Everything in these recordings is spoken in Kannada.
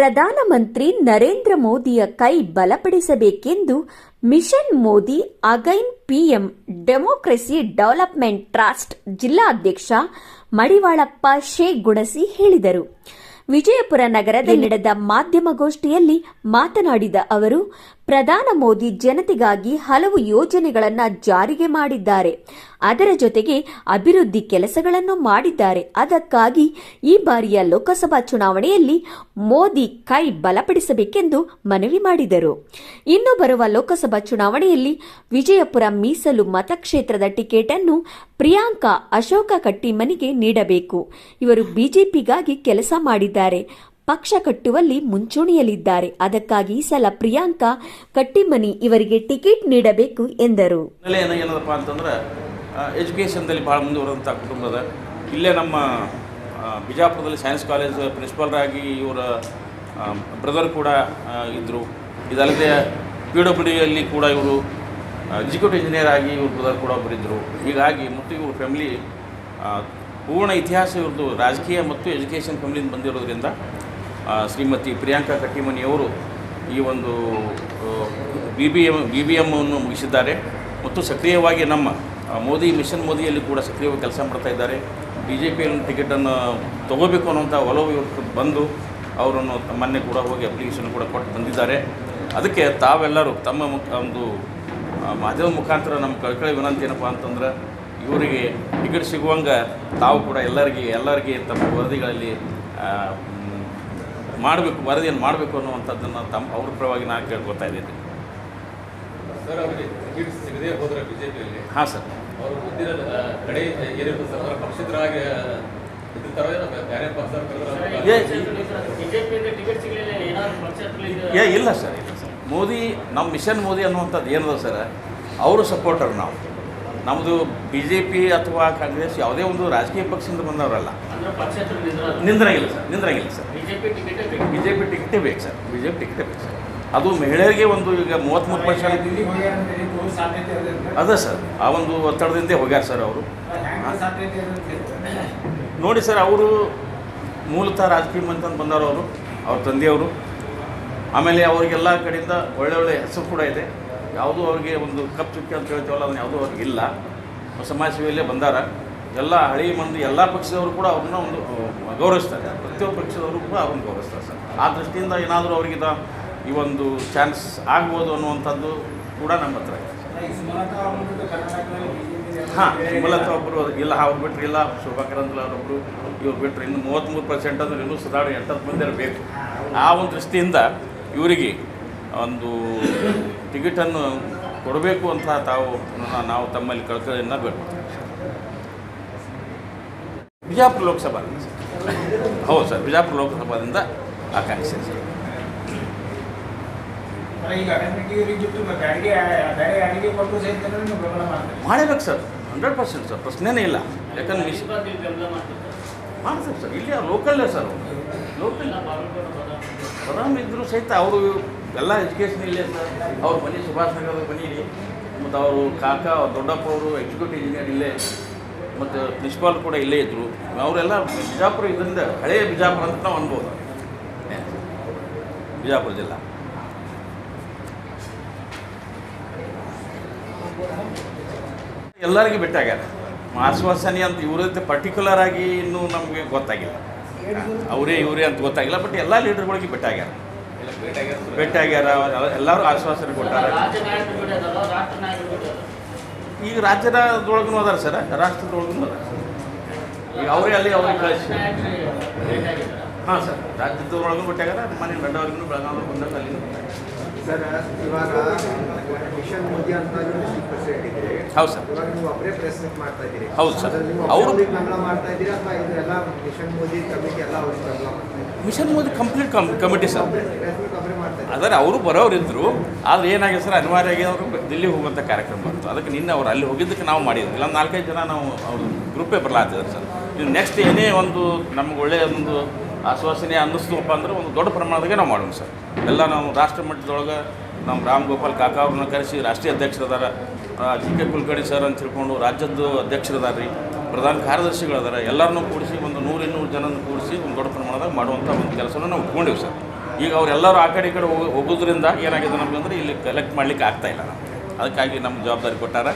ಪ್ರಧಾನಮಂತ್ರಿ ನರೇಂದ್ರ ಮೋದಿಯ ಕೈ ಬಲಪಡಿಸಬೇಕೆಂದು mission Modi again PM democracy development trust ಜಿಲ್ಲಾಧ್ಯಕ್ಷ ಮಡಿವಾಳಪ್ಪ ಶೇಖ್ ಗುಣಸಿ ಹೇಳಿದರು. ವಿಜಯಪುರ ನಗರದಲ್ಲಿ ನಡೆದ ಮಾಧ್ಯಮಗೋಷ್ಠಿಯಲ್ಲಿ ಮಾತನಾಡಿದ ಅವರು ಪ್ರಧಾನ ಮೋದಿ ಜನತೆಗಾಗಿ ಹಲವು ಯೋಜನೆಗಳನ್ನು ಜಾರಿಗೆ ಮಾಡಿದ್ದಾರೆ. ಅದರ ಜೊತೆಗೆ ಅಭಿವೃದ್ಧಿ ಕೆಲಸಗಳನ್ನು ಮಾಡಿದ್ದಾರೆ. ಅದಕ್ಕಾಗಿ ಈ ಬಾರಿಯ ಲೋಕಸಭಾ ಚುನಾವಣೆಯಲ್ಲಿ ಮೋದಿ ಕೈ ಬಲಪಡಿಸಬೇಕೆಂದು ಮನವಿ ಮಾಡಿದರು. ಇನ್ನು ಬರುವ ಲೋಕಸಭಾ ಚುನಾವಣೆಯಲ್ಲಿ ವಿಜಯಪುರ ಮೀಸಲು ಮತಕ್ಷೇತ್ರದ ಟಿಕೆಟ್ ಅನ್ನು ಪ್ರಿಯಾಂಕಾ ಅಶೋಕ ಕಟ್ಟಿಮನಿಗೆ ನೀಡಬೇಕು. ಇವರು ಬಿಜೆಪಿಗಾಗಿ ಕೆಲಸ ಮಾಡಿದ್ದಾರೆ. ಪಕ್ಷ ಕಟ್ಟುವಲ್ಲಿ ಮುಂಚೂಣಿಯಲ್ಲಿದ್ದಾರೆ. ಅದಕ್ಕಾಗಿ ಈ ಸಲ ಪ್ರಿಯಾಂಕಾ ಕಟ್ಟಿಮನಿ ಇವರಿಗೆ ಟಿಕೆಟ್ ನೀಡಬೇಕು ಎಂದರು. ಏನಪ್ಪ ಅಂತಂದ್ರೆ ಎಜುಕೇಷನ್ದಲ್ಲಿ ಭಾಳ ಮುಂದುವರೆದಂಥ ಕುಟುಂಬದ ಇಲ್ಲೇ ನಮ್ಮ ಬಿಜಾಪುರದಲ್ಲಿ ಸೈನ್ಸ್ ಕಾಲೇಜ್ ಪ್ರಿನ್ಸಿಪಾಲ್ರಾಗಿ ಇವರ ಬ್ರದರ್ ಕೂಡ ಇದ್ದರು ಇದಲ್ಲದೆ ಪಿ ಡಿಯಲ್ಲಿ ಕೂಡ ಇವರು ಎಕ್ಸಿಕ್ಯೂಟಿವ್ ಇಂಜಿನಿಯರ್ ಆಗಿ ಇವ್ರ ಬ್ರದರ್ ಕೂಡ ಒಬ್ಬರಿದ್ದರು ಹೀಗಾಗಿ ಮತ್ತು ಇವ್ರ ಫ್ಯಾಮಿಲಿ ಪೂರ್ಣ ಇತಿಹಾಸ ಇವ್ರದ್ದು ರಾಜಕೀಯ ಮತ್ತು ಎಜುಕೇಷನ್ ಫ್ಯಾಮಿಲಿಯಿಂದ ಬಂದಿರೋದ್ರಿಂದ ಶ್ರೀಮತಿ ಪ್ರಿಯಾಂಕಾ ಕಟ್ಟಿಮನಿಯವರು ಈ ಒಂದು B B M B B ಎಮ್ಮನ್ನು ಮುಗಿಸಿದ್ದಾರೆ. ಮತ್ತು ಸಕ್ರಿಯವಾಗಿ ನಮ್ಮ ಮೋದಿ, ಮಿಷನ್ ಮೋದಿಯಲ್ಲಿ ಕೂಡ ಸಕ್ರಿಯವಾಗಿ ಕೆಲಸ ಮಾಡ್ತಾ ಇದ್ದಾರೆ. ಬಿ ಜೆ ಪಿಯಲ್ಲಿ ಟಿಕೆಟನ್ನು ತಗೋಬೇಕು ಅನ್ನೋಂಥ ಒಲವು ಇವತ್ತು ಬಂದು ಅವರನ್ನು ಮೊನ್ನೆ ಕೂಡ ಹೋಗಿ ಅಪ್ಲಿಕೇಶನ್ ಕೂಡ ಕೊಟ್ಟು ಬಂದಿದ್ದಾರೆ. ಅದಕ್ಕೆ ತಾವೆಲ್ಲರೂ ತಮ್ಮ ಒಂದು ಮಾಧ್ಯಮ ಮುಖಾಂತರ ನಮ್ಮ ಕಳ್ಕಳಿ ವಿನಂತಿ ಏನಪ್ಪ ಅಂತಂದ್ರೆ, ಇವರಿಗೆ ಟಿಕೆಟ್ ಸಿಗುವಂಗೆ ತಾವು ಕೂಡ ಎಲ್ಲರಿಗೆ ಎಲ್ಲರಿಗೆ ತಮ್ಮ ವರದಿಗಳಲ್ಲಿ ಮಾಡಬೇಕು ವರದಿಯನ್ನು ಮಾಡಬೇಕು ಅನ್ನುವಂಥದ್ದನ್ನು ತಮ್ಮ ಅವ್ರ ಪರವಾಗಿ ನಾನು ಕೇಳ್ಕೊತಾ ಇದ್ದೀನಿ ಹಾಂ ಸರ್. ಏ ಬಿಜೆಪಿಯಿಂದ ಟಿಕೆಟ್ ಸಿಗಲಿಲ್ಲ ಏನಾದ್ರು ಪಕ್ಷದಲ್ಲಿ ಇಲ್ಲ ಸರ್ ಇಲ್ಲ ಸರ್. ಮೋದಿ ನಮ್ಮ ಮಿಷನ್ ಮೋದಿ ಅನ್ನುವಂಥದ್ದು ಏನದ ಸರ್? ಅವರು ಸಪೋರ್ಟರ್ ನಾವು. ನಮ್ಮದು ಬಿ ಜೆ ಪಿ ಅಥವಾ ಕಾಂಗ್ರೆಸ್ ಯಾವುದೇ ಒಂದು ರಾಜಕೀಯ ಪಕ್ಷದಿಂದ ಬಂದವರಲ್ಲ. ನಿಂದ್ರಂಗಿಲ್ಲ ಸರ್. ನಿಂದ್ರಂಗಿಲ್ಲ ಸರ್. ಬಿಜೆಪಿ ಟಿಕೆಟ್ ಬೇಕು. ಬಿ ಜೆ ಪಿ ಟಿಕೆಟೇ ಬೇಕು ಸರ್. ಬಿ ಜೆ ಪಿ ಟಿಕೆಟೇ ಬೇಕು ಸರ್. ಅದು ಮಹಿಳೆಯರಿಗೆ ಒಂದು ಈಗ ಮೂವತ್ತ್ಮೂರು ಪರ್ಸೆಂಟ್ ಅದೇ ಸರ್. ಆ ಒಂದು ಒತ್ತಡದಿಂದೇ ಹೋಗ್ಯಾರ ಸರ್ ಅವರು. ನೋಡಿ ಸರ್ ಅವರು ಮೂಲತಃ ರಾಜಕೀಯ ಅಂತಂದು ಬಂದವರು ಅವರು ಅವ್ರ ತಂದೆಯವರು. ಆಮೇಲೆ ಅವ್ರಿಗೆಲ್ಲ ಕಡೆಯಿಂದ ಒಳ್ಳೆ ಒಳ್ಳೆ ಹೆಸರು ಕೂಡ ಇದೆ. ಯಾವುದೂ ಅವ್ರಿಗೆ ಒಂದು ಕಪ್ ಚುಕ್ಕಿ ಅಂತ ಹೇಳ್ತೀವಲ್ಲ ಅದನ್ನು ಯಾವುದೂ ಅವ್ರಿಗೆ ಇಲ್ಲ. ಸಮಾಜ ಸೇವೆಯಲ್ಲೇ ಬಂದಾರ. ಎಲ್ಲ ಹಳಿ ಮಂದಿ, ಎಲ್ಲ ಪಕ್ಷದವರು ಕೂಡ ಅವ್ರನ್ನ ಒಂದು ಗೌರವಿಸ್ತಾರೆ. ಪ್ರತಿಯೊಬ್ಬ ಪಕ್ಷದವರು ಕೂಡ ಅವ್ರನ್ನ ಗೌರವಿಸ್ತಾರೆ ಸರ್. ಆ ದೃಷ್ಟಿಯಿಂದ ಏನಾದರೂ ಅವ್ರಿಗೆ ಈ ಒಂದು ಚಾನ್ಸ್ ಆಗ್ಬೋದು ಅನ್ನುವಂಥದ್ದು ಕೂಡ ನಮ್ಮ ಹತ್ರ ಇದೆ. ಹಾಂ, ಸುಮಲತ ಒಬ್ಬರು ಇಲ್ಲ, ಅವ್ರು ಬಿಟ್ಟರೆ ಇಲ್ಲ ಶೋಭಾ ಕರಂದ್ಲ ಅವರೊಬ್ಬರು ಇವ್ರು ಬಿಟ್ಟರೆ ಇನ್ನು ಮೂವತ್ತ್ಮೂರು ಪರ್ಸೆಂಟ್ ಅಂದ್ರೆ ಇನ್ನೂ ಸುಧಾರಣೆ ಎಂಟತ್ತು ಮಂದಿ ಬೇಕು ಆ ಒಂದು ದೃಷ್ಟಿಯಿಂದ ಇವರಿಗೆ ಒಂದು ಟಿಕೆಟನ್ನು ಕೊಡಬೇಕು ಅಂತ ತಾವು, ನಾವು ತಮ್ಮಲ್ಲಿ ಕಳ್ಕಳಿಯನ್ನು ಬೇಡ್ಕೊಳ್ತೀವಿ. ಬಿಜಾಪುರ ಲೋಕಸಭಾ. ಹೌದು ಸರ್ ಬಿಜಾಪುರ ಲೋಕಸಭಾದಿಂದ ಆಕಾಂಕ್ಷೆ ಸರ್. ಮಾಡಬೇಕು ಸರ್ ಹಂಡ್ರೆಡ್ ಪರ್ಸೆಂಟ್ ಸರ್ ಪ್ರಶ್ನೆನೇ ಇಲ್ಲ. ಯಾಕಂದ್ರೆ ಮಿಸ್ ಮಾಡ್ತಾರೆ ಸರ್ ಇಲ್ಲಿ ಲೋಕಲ್ಲೇ ಸರ್ ಲೋಕಲ್ ಬದಾಮಿ. ಇದ್ದರೂ ಸಹಿತ ಅವರು ಎಲ್ಲ ಎಜುಕೇಷನ್ ಇಲ್ಲೇ ಸರ್. ಅವ್ರ ಮನೆ ಸುಭಾಷ್ ನಗರದ ಮನೆ ಮತ್ತು ಅವರು ಕಾಕ ಅವ್ರ ದೊಡ್ಡಪ್ಪ ಅವರು ಎಕ್ಸಿಕ್ಯೂಟಿವ್ ಇಂಜಿನಿಯರ್ ಇಲ್ಲೇ. ಮತ್ತು ಪ್ರಿನ್ಸಿಪಾಲ್ ಕೂಡ ಇಲ್ಲೇ ಇದ್ದರು ಅವರೆಲ್ಲ ಬಿಜಾಪುರ ಇದರಿಂದ ಹಳೆಯ ಬಿಜಾಪುರ ಅಂತ ನಾವು ಅನ್ಬೋದು. ಬಿಜಾಪುರ ಜಿಲ್ಲಾ. ಎಲ್ಲರಿಗೂ ಭೇಟಿಯಾಗ್ಯಾರ ಆಶ್ವಾಸನೆ ಅಂತ ಇವ್ರದ್ದು ಪರ್ಟಿಕ್ಯುಲರ್ ಆಗಿ ಇನ್ನೂ ನಮಗೆ ಗೊತ್ತಾಗಿಲ್ಲ. ಅವರೇ ಇವರೇ ಅಂತ ಗೊತ್ತಾಗಿಲ್ಲ ಬಟ್ ಎಲ್ಲ ಲೀಡರ್ಗಳಿಗೆ ಭೇಟಿಯಾಗ್ಯಾರ. ಭೇಟಿಯಾಗ್ಯಾರ ಎಲ್ಲರೂ ಆಶ್ವಾಸನೆ ಕೊಟ್ಟಾರೆ. ಈಗ ರಾಜ್ಯದೊಳಗೂ ಅದಾರ ಸರ್? ರಾಷ್ಟ್ರದೊಳಗೂ ಅದಾರ ಈಗ ಅವರೇ ಅಲ್ಲಿ ಅವ್ರಿಗೆ ಕಳಿಸಿ. ಹಾಂ ಸರ್ ರಾಜ್ಯದೊಳಗೂ ಬಿಟ್ಟಾಗ ಮನೆ ಗಡ್ಡವ್ರಿಗೂ ಬೆಳಗಾವಿ ಬಂದ ಅಲ್ಲಿ ಸರ್ ಇವಾಗ ಮಿಷನ್ ಮೋದಿ ಅಂತ ಹೌದು ಸರ್. ಇವಾಗ ನೀವು ಒಬ್ಬರೇ ಪ್ರೆಸ್ ಮೀಟ್ ಮಾಡ್ತಾ ಇದ್ದೀರಿ. ಹೌದು ಸರ್. ಅವರು ಬೆಂಬಲ ಮಾಡ್ತಾ ಇದ್ದೀರಾ ಅಥವಾ ಇದು ಎಲ್ಲ ಮಿಷನ್ ಮೋದಿ ಕಮಿಟಿ ಎಲ್ಲ ಅವ್ರಿಗೆ ಬೆಂಬಲ ಮಾಡ್ತಾ ಇದ್ದೀರಿ? Mission Modi complete come committee sir. ಆದರೆ ಅವರು ಬರೋರು ಇದ್ದರು ಆದರೆ ಏನಾಗಿದೆ ಸರ್, ಅನಿವಾರ್ಯವಾಗಿ ಅವರು ದಿಲ್ಲಿಗೆ ಹೋಗುವಂಥ ಕಾರ್ಯಕ್ರಮ ಬಂತು. ಅದಕ್ಕೆ ನಿನ್ನೆ ಅವ್ರು ಅಲ್ಲಿ ಹೋಗಿದ್ದಕ್ಕೆ ನಾವು ಮಾಡಿದ್ವಿ. ಇಲ್ಲ ನಾಲ್ಕೈದು ಜನ ನಾವು ಅವ್ರ ಗ್ರೂಪೇ ಬರಲಾಗ್ತಿದ್ದಾರೆ ಸರ್. ಇನ್ನು ನೆಕ್ಸ್ಟ್ ಏನೇ ಒಂದು ನಮ್ಗೆ ಒಳ್ಳೆಯ ಒಂದು ಆಶ್ವಾಸನೆ ಅನ್ನಿಸ್ತಪ್ಪ ಅಂದ್ರೆ ಒಂದು ದೊಡ್ಡ ಪ್ರಮಾಣದಾಗೆ ನಾವು ಮಾಡೋಣ ಸರ್. ಎಲ್ಲ ನಾವು ರಾಷ್ಟ್ರ ಮಟ್ಟದೊಳಗೆ ನಮ್ಮ ರಾಮ್ ಗೋಪಾಲ್ ಕಾಕಾ ಅವ್ರನ್ನ ಕರೆಸಿ ರಾಷ್ಟ್ರೀಯ ಅಧ್ಯಕ್ಷರದಾರ ಜಿ ಕೆ ಕುಲಕರ್ಣಿ ಸರ್ ಅಂತ ತಿಳ್ಕೊಂಡು ರಾಜ್ಯದ ಅಧ್ಯಕ್ಷರದಾರ ರೀ ಪ್ರಧಾನ ಕಾರ್ಯದರ್ಶಿಗಳದಾರ ಎಲ್ಲರನ್ನೂ ಕೂಡಿಸಿ ಒಂದು ನೂರಿನ್ನೂರು ಜನನ ಕೂಡಿಸಿ ಒಂದು ದೊಡ್ಡ ಪ್ರಮಾಣದಾಗ ಮಾಡುವಂಥ ಒಂದು ಕೆಲಸವನ್ನು ನಾವು ಇಟ್ಕೊಂಡಿವಿ ಸರ್. ಈಗ ಅವರೆಲ್ಲರೂ ಆ ಕಡೆ ಈ ಕಡೆ ಹೋಗಿ ಹೋಗೋದ್ರಿಂದ ಏನಾಗಿದೆ ನಮ್ಗೆ ಅಂದರೆ ಇಲ್ಲಿ ಕಲೆಕ್ಟ್ ಮಾಡಲಿಕ್ಕೆ ಆಗ್ತಾ ಇಲ್ಲ ನಮಗೆ. ಅದಕ್ಕಾಗಿ ನಮ್ಮ ಜವಾಬ್ದಾರಿ ಕೊಟ್ಟಾರ.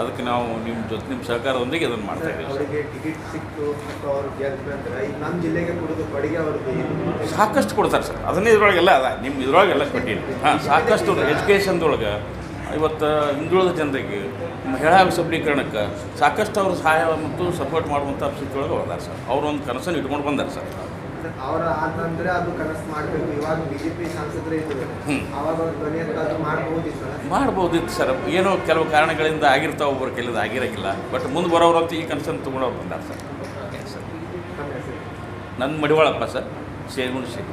ಅದಕ್ಕೆ ನಾವು ನಿಮ್ಮ ಜೊತೆ ನಿಮ್ಮ ಸಹಕಾರದೊಂದಿಗೆ ಇದನ್ನು ಮಾಡ್ತಾ ಇದ್ದೀವಿ. ಸಾಕಷ್ಟು ಕೊಡ್ತಾರೆ ಸರ್. ಅದನ್ನೇ ಇದ್ರೊಳಗೆಲ್ಲ ಅದ. ನಿಮ್ಮ ಇದ್ರೊಳಗೆಲ್ಲ ಕೊಟ್ಟಿಲ್ಲ. ಹಾಂ ಸಾಕಷ್ಟು ಎಜುಕೇಷನ್ದೊಳಗೆ ಇವತ್ತು ಹಿಂದುಳಿದ ಜನರಿಗೆ ಮಹಿಳಾ ಸಬಲೀಕರಣಕ್ಕೆ ಸಾಕಷ್ಟು ಅವರು ಸಹಾಯ ಮತ್ತು ಸಪೋರ್ಟ್ ಮಾಡುವಂಥ ಸ್ಥಿತಿಯೊಳಗೆ ಹೋದಾರೆ ಸರ್. ಅವರೊಂದು ಒಂದು ಕನಸನ್ನು ಇಟ್ಕೊಂಡು ಬಂದಾರೆ ಸರ್. ಅವರ ಆದ ನಂತರ ಅದು ಕನಸು ಮಾಡಬೇಕು. ಇವಾಗ ಬಿಜೆಪಿ ಸಂಸದರು ಇದ್ದಾರೆ. ಅವಾಗ ಧ್ವನಿ ಅಂತ ಅದು ಮಾಡ್ಬೋದಿತ್ತು ಮಾಡ್ಬೋದಿತ್ತು ಸರ್. ಏನೋ ಕೆಲವು ಕಾರಣಗಳಿಂದ ಆಗಿರ್ತಾವೆ ಒಬ್ಬರು ಕೆಲವು ಆಗಿರಕ್ಕಿಲ್ಲ. ಬಟ್ ಮುಂದೆ ಬರೋರಂತೂ ಈ ಕನಸನ್ನು ತೊಗೊಂಡವ್ರು ಬಂದಾರೆ ಸರ್. ನನ್ನ ಮಡಿವಾಳಪ್ಪ ಸರ್. ಶೇರ್ಗುಂಡ್ ಶೇಖ್